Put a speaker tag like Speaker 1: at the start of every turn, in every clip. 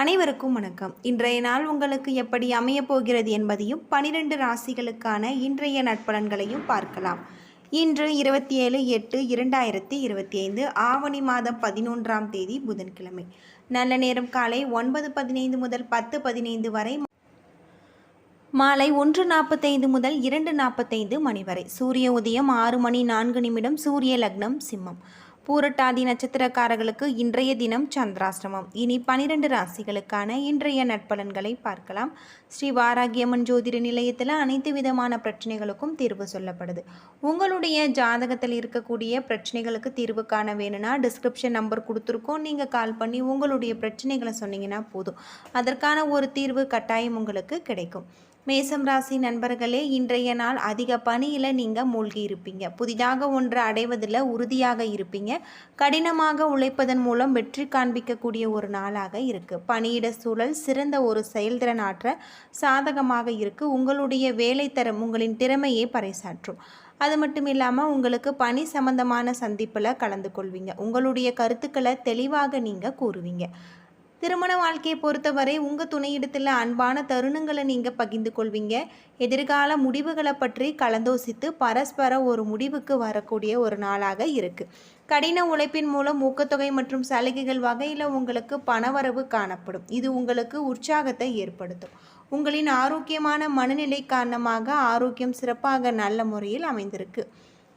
Speaker 1: அனைவருக்கும் வணக்கம். இன்றைய நாள் உங்களுக்கு எப்படி அமையப் போகிறது என்பதையும் பனிரெண்டு ராசிகளுக்கான இன்றைய நட்பலன்களையும் பார்க்கலாம். இன்று இருபத்தி ஏழு எட்டு இரண்டாயிரத்தி இருபத்தி ஐந்து ஆவணி மாதம் பதினொன்றாம் தேதி புதன்கிழமை. நல்ல நேரம் காலை ஒன்பது பதினைந்து முதல் பத்து பதினைந்து வரை மாலை ஒன்று நாற்பத்தைந்து முதல் இரண்டு நாற்பத்தைந்து மணி வரை. சூரிய உதயம் ஆறு மணி நான்கு நிமிடம் சூரிய லக்னம் சிம்மம். பூரட்டாதி நட்சத்திரக்காரர்களுக்கு இன்றைய தினம் சந்திராசிரமம் இனி பனிரெண்டு ராசிகளுக்கான இன்றைய நட்பலன்களை பார்க்கலாம். ஸ்ரீ வாராகியம்மன் ஜோதிட நிலையத்தில் அனைத்து விதமான பிரச்சனைகளுக்கும் தீர்வு சொல்லப்படுது. உங்களுடைய ஜாதகத்தில் இருக்கக்கூடிய பிரச்சனைகளுக்கு தீர்வு காண வேணும்னா டிஸ்கிரிப்ஷன் நம்பர் கொடுத்துருக்கோம். நீங்கள் கால் பண்ணி உங்களுடைய பிரச்சனைகளை சொன்னீங்கன்னா போதும். அதற்கான ஒரு தீர்வு கட்டாயம் உங்களுக்கு கிடைக்கும். மேசம் ராசி நண்பர்களே இன்றைய நாள் அதிக பணியில் நீங்கள் மூழ்கி இருப்பீங்க. புதிதாக ஒன்று அடைவதில் உறுதியாக இருப்பீங்க. கடினமாக உழைப்பதன் மூலம் வெற்றி காண்பிக்கக்கூடிய ஒரு நாளாக இருக்குது பணியிட சூழல் சிறந்த ஒரு செயல்திறன் ஆற்ற சாதகமாக இருக்குது உங்களுடைய வேலை தரம் உங்களின் திறமையை பறைசாற்றும். அது மட்டும் இல்லாமல் உங்களுக்கு பணி சம்பந்தமான சந்திப்பில் கலந்து கொள்வீங்க. உங்களுடைய கருத்துக்களை தெளிவாக நீங்கள் கூறுவீங்க. திருமண வாழ்க்கையை பொறுத்தவரை உங்கள் துணையிடத்தில் அன்பான தருணங்களை நீங்கள் பகிர்ந்து கொள்வீங்க. எதிர்கால முடிவுகளை பற்றி கலந்தோசித்து பரஸ்பர ஒரு முடிவுக்கு வரக்கூடிய ஒரு நாளாக இருக்குது கடின உழைப்பின் மூலம் ஊக்கத்தொகை மற்றும் சலுகைகள் வகையில் உங்களுக்கு பணவரவு காணப்படும். இது உங்களுக்கு உற்சாகத்தை ஏற்படுத்தும். உங்களின் ஆரோக்கியமான மனநிலை காரணமாக ஆரோக்கியம் சிறப்பாக நல்ல முறையில் அமைந்திருக்கு.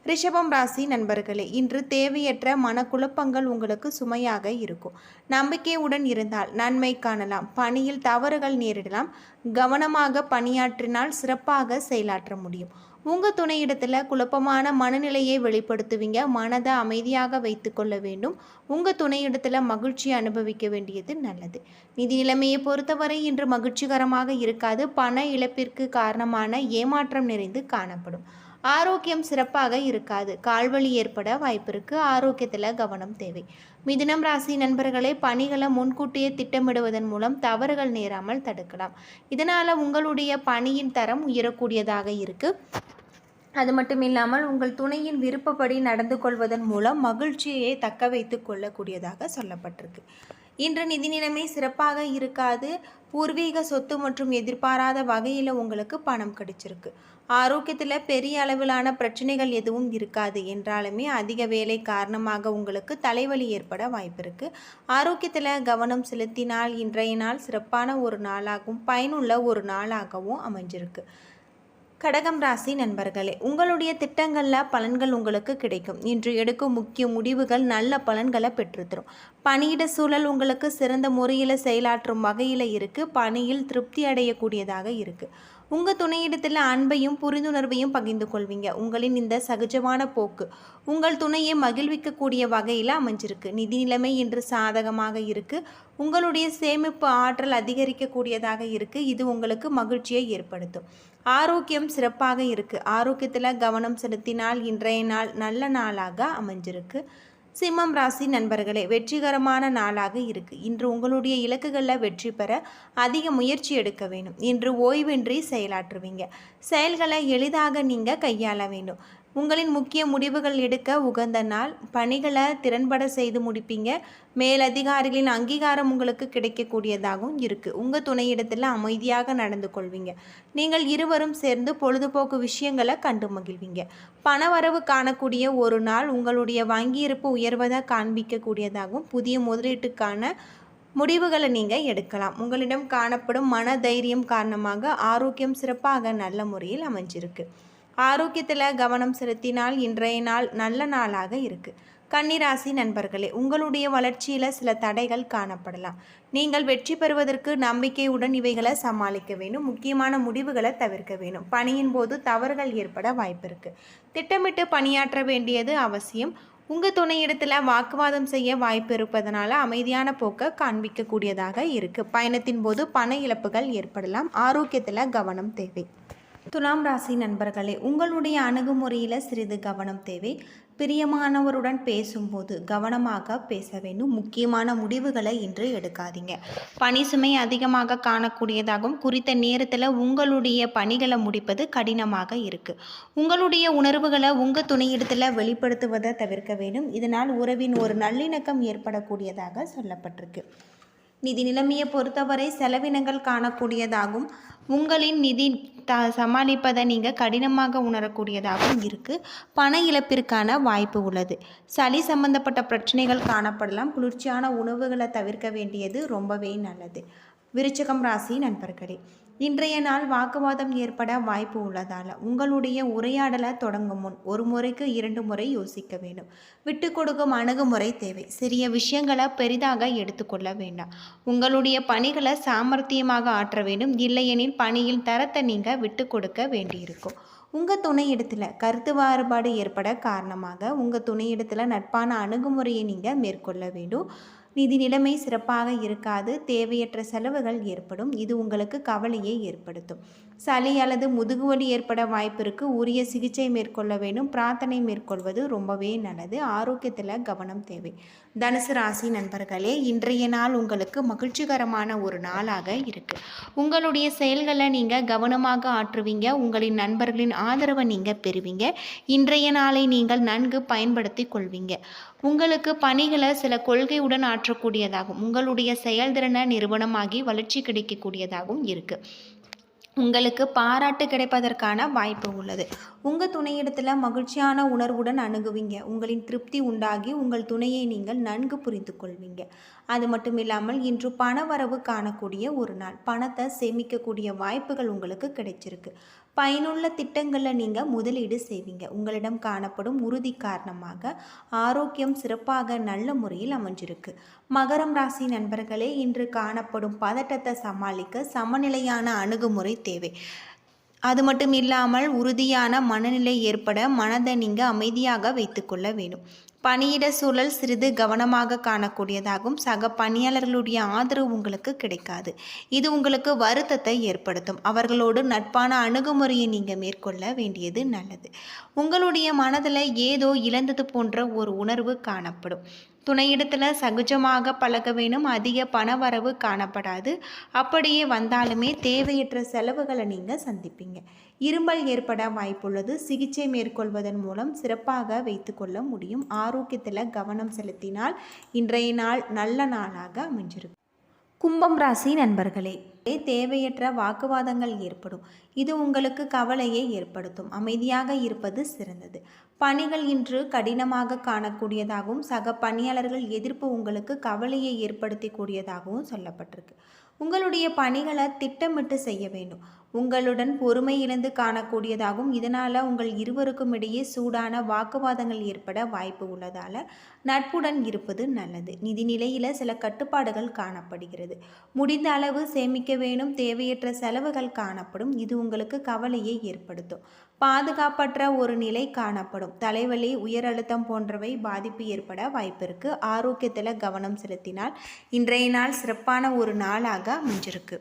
Speaker 1: ரிஷபம் ராசி நண்பர்களே இன்று தேவையற்ற மனக்குழப்பங்கள் உங்களுக்கு சுமையாக இருக்கும். நம்பிக்கையுடன் இருந்தால் நன்மை காணலாம். பணியில் தவறுகள் நேரிடலாம். கவனமாக பணியாற்றினால் சிறப்பாக செயலாற்ற முடியும். உங்கள் துணையிடத்தில் குழப்பமான மனநிலையை வெளிப்படுத்துவீங்க. மனதை அமைதியாக வைத்து கொள்ள வேண்டும். உங்கள் துணையிடத்தில் மகிழ்ச்சி அனுபவிக்க வேண்டியது நல்லது. நிதி நிலைமையை பொறுத்தவரை இன்று மகிழ்ச்சிகரமாக இருக்காது. பண இழப்பிற்கு காரணமான ஏமாற்றம் நிறைந்து காணப்படும். ஆரோக்கியம் சிறப்பாக இருக்காது. கால்வழி ஏற்பட வாய்ப்பிருக்கு ஆரோக்கியத்தில் கவனம் தேவை. மிதுனம் ராசி நண்பர்களை பணிகளை முன்கூட்டியே திட்டமிடுவதன் மூலம் தவறுகள் நேராமல் தடுக்கலாம். இதனால் உங்களுடைய பணியின் தரம் உயரக்கூடியதாக இருக்குது அது மட்டும் இல்லாமல் உங்கள் துணையின் விருப்பப்படி நடந்து கொள்வதன் மூலம் மகிழ்ச்சியை தக்க வைத்து கொள்ளக்கூடியதாக சொல்லப்பட்டிருக்கு. இன்று நிதி நிலைமை சிறப்பாக இருக்காது. பூர்வீக சொத்து மற்றும் எதிர்பாராத வகையில் உங்களுக்கு பணம் கிடைச்சிருக்கு. ஆரோக்கியத்தில் பெரிய அளவிலான பிரச்சனைகள் எதுவும் இருக்காது என்றாலுமே அதிக வேலை காரணமாக உங்களுக்கு தலைவலி ஏற்பட வாய்ப்பு இருக்குது ஆரோக்கியத்தில் கவனம் செலுத்தினால் இன்றைய நாள் சிறப்பான ஒரு நாளாகவும் பயனுள்ள ஒரு நாளாகவும் அமைஞ்சிருக்கு. கடகம் ராசி நண்பர்களே உங்களுடைய திட்டங்களில் பலன்கள் உங்களுக்கு கிடைக்கும். இன்று எடுக்கும் முக்கிய முடிவுகள் நல்ல பலன்களை பெற்றுத்தரும். பணியிட சூழல் உங்களுக்கு சிறந்த முறையில் செயலாற்றும் வகையில் இருக்குது பணியில் திருப்தி அடையக்கூடியதாக இருக்குது உங்கள் துணையிடத்தில் அன்பையும் புரிந்துணர்வையும் பகிர்ந்து கொள்வீங்க. உங்களின் இந்த சகஜமான போக்கு உங்கள் துணையை மகிழ்விக்கக்கூடிய வகையில் அமைஞ்சிருக்கு. நிதி நிலைமை இன்று சாதகமாக இருக்குது உங்களுடைய சேமிப்பு ஆற்றல் அதிகரிக்கக்கூடியதாக இருக்குது இது உங்களுக்கு மகிழ்ச்சியை ஏற்படுத்தும். ஆரோக்கியம் சிறப்பாக இருக்குது ஆரோக்கியத்தில் கவனம் செலுத்தினால் இன்றைய நாள் நல்ல நாளாக அமைஞ்சிருக்கு. சிம்மம் ராசி நண்பர்களே வெற்றிகரமான நாளாக இருக்குது இன்று உங்களுடைய இலக்குகளில் வெற்றி பெற அதிக முயற்சி எடுக்க வேண்டும். இன்று ஓய்வின்றி செயலாற்றுவீங்க. செயல்களை எளிதாக நீங்கள் கையாள வேண்டும். உங்களின் முக்கிய முடிவுகள் எடுக்க உகந்த நாள். பணிகளை திறன்பட செய்து முடிப்பீங்க. மேலதிகாரிகளின் அங்கீகாரம் உங்களுக்கு கிடைக்கக்கூடியதாகவும் இருக்குது உங்கள் துணையிடத்தில் அமைதியாக நடந்து கொள்வீங்க. நீங்கள் இருவரும் சேர்ந்து பொழுதுபோக்கு விஷயங்களை கண்டு மகிழ்வீங்க. பணவரவு காணக்கூடிய ஒரு நாள் உங்களுடைய வங்கியிருப்பு உயர்வதை காண்பிக்கக்கூடியதாகவும் புதிய முதலீட்டுக்கான முடிவுகளை நீங்கள் எடுக்கலாம். உங்களிடம் காணப்படும் மன தைரியம் காரணமாக ஆரோக்கியம் சிறப்பாக நல்ல முறையில் அமைஞ்சிருக்கு. ஆரோக்கியத்தில் கவனம் செலுத்தினால் இன்றைய நாள் நல்ல நாளாக இருக்குது கன்னிராசி நண்பர்களே உங்களுடைய வளர்ச்சியில் சில தடைகள் காணப்படலாம். நீங்கள் வெற்றி பெறுவதற்கு நம்பிக்கையுடன் இவைகளை சமாளிக்க வேண்டும். முக்கியமான முடிவுகளை தவிர்க்க வேண்டும். பணியின் போது தவறுகள் ஏற்பட வாய்ப்பு இருக்குது திட்டமிட்டு பணியாற்ற வேண்டியது அவசியம். உங்கள் துணையிடத்தில் வாக்குவாதம் செய்ய வாய்ப்பு இருப்பதனால அமைதியான போக்கை காண்பிக்கக்கூடியதாக இருக்குது பயணத்தின் போது பண இழப்புகள் ஏற்படலாம். ஆரோக்கியத்தில் கவனம் தேவை. துலாம் ராசி நண்பர்களே உங்களுடைய அணுகுமுறையில் சிறிது கவனம் தேவை. பிரியமானவருடன் பேசும்போது கவனமாக பேச வேண்டும். முக்கியமான முடிவுகளை இன்று எடுக்காதீங்க. பணி சுமை அதிகமாக காணக்கூடியதாகவும் குறித்த நேரத்தில் உங்களுடைய பணிகளை முடிப்பது கடினமாக இருக்குது உங்களுடைய உணர்வுகளை உங்கள் துணையிடத்தில் வெளிப்படுத்துவதை தவிர்க்க வேண்டும். இதனால் உறவின் ஒரு நல்லிணக்கம் ஏற்படக்கூடியதாக சொல்லப்பட்டிருக்கு. நிதி நிலைமையை பொறுத்தவரை செலவினங்கள் காணக்கூடியதாகும் உங்களின் நிதி த சமாளிப்பதை நீங்கள் கடினமாக உணரக்கூடியதாகவும் இருக்குது பண இழப்பிற்கான வாய்ப்பு உள்ளது. சளி சம்பந்தப்பட்ட பிரச்சனைகள் காணப்படலாம். குளிர்ச்சியான உணவுகளை தவிர்க்க வேண்டியது ரொம்பவே நல்லது. விருச்சகம் ராசி நண்பர்களே இன்றைய நாள் வாக்குவாதம் ஏற்பட வாய்ப்பு உள்ளதால் உங்களுடைய உரையாடலை தொடங்கும் முன் ஒரு முறைக்கு இரண்டு முறை யோசிக்க வேண்டும். விட்டு கொடுக்கும் அணுகுமுறை தேவை. சிறிய விஷயங்களை பெரிதாக எடுத்துக்கொள்ள வேண்டாம். உங்களுடைய பணிகளை சாமர்த்தியமாக ஆற்ற வேண்டும். இல்லையெனில் பணியில் தரத்தை நீங்கள் விட்டு கொடுக்க வேண்டியிருக்கும். உங்கள் துணையிடத்தில் கருத்து வேறுபாடு ஏற்பட காரணமாக உங்கள் துணையிடத்தில் நட்பான அணுகுமுறையை நீங்கள் மேற்கொள்ள வேண்டும். நிதி நிலைமை சிறப்பாக இருக்காது தேவையற்ற செலவுகள் ஏற்படும் இது உங்களுக்கு கவலையை ஏற்படுத்தும். சளி அல்லது முதுகுவலி ஏற்பட வாய்ப்பிற்கு உரிய சிகிச்சை மேற்கொள்ள வேண்டும். பிரார்த்தனை மேற்கொள்வது ரொம்பவே நல்லது. ஆரோக்கியத்தில் கவனம் தேவை. தனுசு ராசி நண்பர்களே இன்றைய நாள் உங்களுக்கு மகிழ்ச்சிகரமான ஒரு நாளாக இருக்குது உங்களுடைய செயல்களை நீங்கள் கவனமாக ஆற்றுவீங்க. உங்களின் நண்பர்களின் ஆதரவை நீங்கள் பெறுவீங்க. இன்றைய நாளை நீங்கள் நன்கு பயன்படுத்தி கொள்வீங்க. உங்களுக்கு பணிகளை சில கொள்கையுடன் ஆற்றக்கூடியதாகும் உங்களுடைய செயல்திறனை நிறுவனமாகி வளர்ச்சி கிடைக்கக்கூடியதாகவும் இருக்குது உங்களுக்கு பாராட்டு கிடைப்பதற்கான வாய்ப்பு உள்ளது. உங்கள் துணையிடத்தில் மகிழ்ச்சியான உணர்வுடன் அணுகுவீங்க. உங்களின் திருப்தி உண்டாகி உங்கள் துணையை நீங்கள் நன்கு புரிந்து கொள்வீங்க அது மட்டும் இல்லாமல் இன்று பண வரவு காணக்கூடிய ஒரு நாள். பணத்தை சேமிக்கக்கூடிய வாய்ப்புகள் உங்களுக்கு கிடைச்சிருக்கு. பயனுள்ள திட்டங்களில் நீங்கள் முதலீடு செய்வீங்க. உங்களிடம் காணப்படும் உறுதி காரணமாக ஆரோக்கியம் சிறப்பாக நல்ல முறையில் அமைஞ்சிருக்கு. மகரம் ராசி நண்பர்களே இன்று காணப்படும் பதட்டத்தை சமாளிக்க சமநிலையான அணுகுமுறை தேவை. அது மட்டும் இல்லாமல் உறுதியான மனநிலை ஏற்பட மனதை நீங்கள் அமைதியாக வைத்துக்கொள்ள வேண்டும். பணியிட சூழல் சிறிது கவனமாக காணக்கூடியதாகும். சக பணியாளர்களுடைய ஆதரவு உங்களுக்கு கிடைக்காது. இது உங்களுக்கு வருத்தத்தை ஏற்படுத்தும். அவர்களோடு நட்பான அணுகுமுறையை நீங்கள் மேற்கொள்ள வேண்டியது நல்லது. உங்களுடைய மனதில் ஏதோ இழந்தது போன்ற ஒரு உணர்வு காணப்படும். துணையிடத்தில் சகஜமாக பழக வேணும் அதிக பணவரவு காணப்படாது. அப்படியே வந்தாலுமே தேவையற்ற செலவுகளை நீங்கள் சந்திப்பீங்க. இருமல் ஏற்பட வாய்ப்புள்ளது. சிகிச்சை மேற்கொள்வதன் மூலம் சிறப்பாக வைத்துக்கொள்ள முடியும். ஆரோக்கியத்தில் கவனம் செலுத்தினால் இன்றைய நாள் நல்ல நாளாக அமைஞ்சிருக்கும். கும்பம் ராசி நண்பர்களே தேவையற்ற வாக்குவாதங்கள் ஏற்படும். இது உங்களுக்கு கவலையை ஏற்படுத்தும். அமைதியாக இருப்பது சிறந்தது. பணிகள் இன்று கடினமாக காணக்கூடியதாகவும் சக பணியாளர்கள் எதிர்ப்பு உங்களுக்கு கவலையை ஏற்படுத்தி கூடியதாகவும் சொல்லப்பட்டிருக்கு. உங்களுடைய பணிகளை திட்டமிட்டு செய்ய வேண்டும். உங்களுடன் பொறுமை இழந்து காணக்கூடியதாகவும் இதனால் உங்கள் இருவருக்கும் இடையே சூடான வாக்குவாதங்கள் ஏற்பட வாய்ப்பு உள்ளதால் நட்புடன் இருப்பது நல்லது. நிதி நிலையில் சில கட்டுப்பாடுகள் காணப்படுகிறது. முடிந்த அளவு சேமிக்க வேணும். தேவையற்ற செலவுகள் காணப்படும். இது உங்களுக்கு கவலையை ஏற்படுத்தும். பாதுகாப்பற்ற ஒரு நிலை காணப்படும். தலைவலி உயர் அழுத்தம் போன்றவை பாதிப்பு ஏற்பட வாய்ப்பிருக்கு ஆரோக்கியத்தில் கவனம் செலுத்தினால் இன்றைய நாள் சிறப்பான ஒரு நாளாக அமைஞ்சிருக்கு.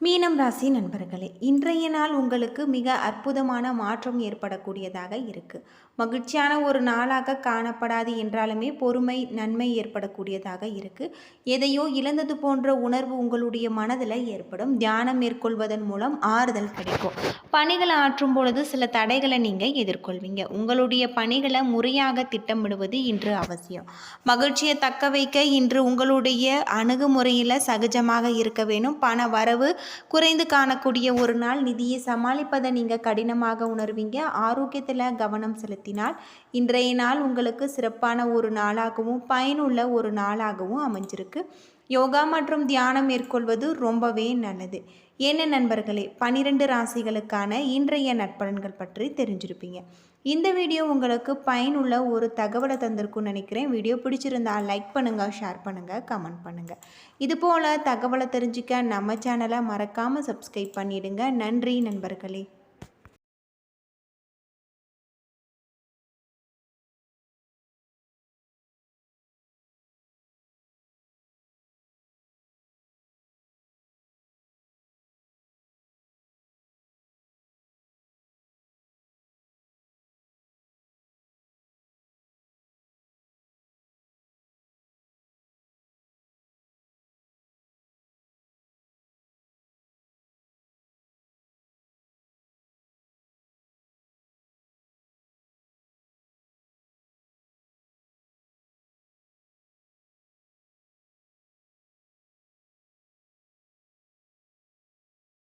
Speaker 1: மீனம் ராசி நண்பர்களே இன்றைய நாள் உங்களுக்கு மிக அற்புதமான மாற்றம் ஏற்படக்கூடியதாக இருக்குது மகிழ்ச்சியான ஒரு நாளாக காணப்படாது என்றாலுமே பொறுமை நன்மை ஏற்படக்கூடியதாக இருக்குது எதையோ இழந்தது போன்ற உணர்வு உங்களுடைய மனதில் ஏற்படும். தியானம் மேற்கொள்வதன் மூலம் ஆறுதல் கிடைக்கும். பணிகளை ஆற்றும் பொழுது சில தடைகளை நீங்கள் எதிர்கொள்வீங்க. உங்களுடைய பணிகளை முறையாக திட்டமிடுவது இன்று அவசியம். மகிழ்ச்சியை தக்க வைக்க இன்று உங்களுடைய அணுகுமுறையில் சகஜமாக இருக்க வேணும் பண வரவு குறைந்து காணக்கூடிய ஒரு நாள். நிதியை சமாளிப்பதை நீங்கள் கடினமாக உணர்வீங்க. ஆரோக்கியத்தில் கவனம் செலுத்தினால் இன்றைய நாள் உங்களுக்கு சிறப்பான ஒரு நாளாகவும் பயனுள்ள ஒரு நாளாகவும் அமைஞ்சிருக்கு. யோகா மற்றும் தியானம் மேற்கொள்வது ரொம்பவே நல்லது. என்ன நண்பர்களே பனிரெண்டு ராசிகளுக்கான இன்றைய நற்பலன்கள் பற்றி தெரிஞ்சிருப்பீங்க. இந்த வீடியோ உங்களுக்கு பயனுள்ள ஒரு தகவலை தந்திருக்கும்னு நினைக்கிறேன். வீடியோ பிடிச்சிருந்தா லைக் பண்ணுங்கள் ஷேர் பண்ணுங்கள் கமெண்ட் பண்ணுங்கள் இதுபோல் தகவலை தெரிஞ்சுக்க நம்ம சேனலை மறக்காமல் சப்ஸ்கிரைப் பண்ணிவிடுங்க நன்றி நண்பர்களே.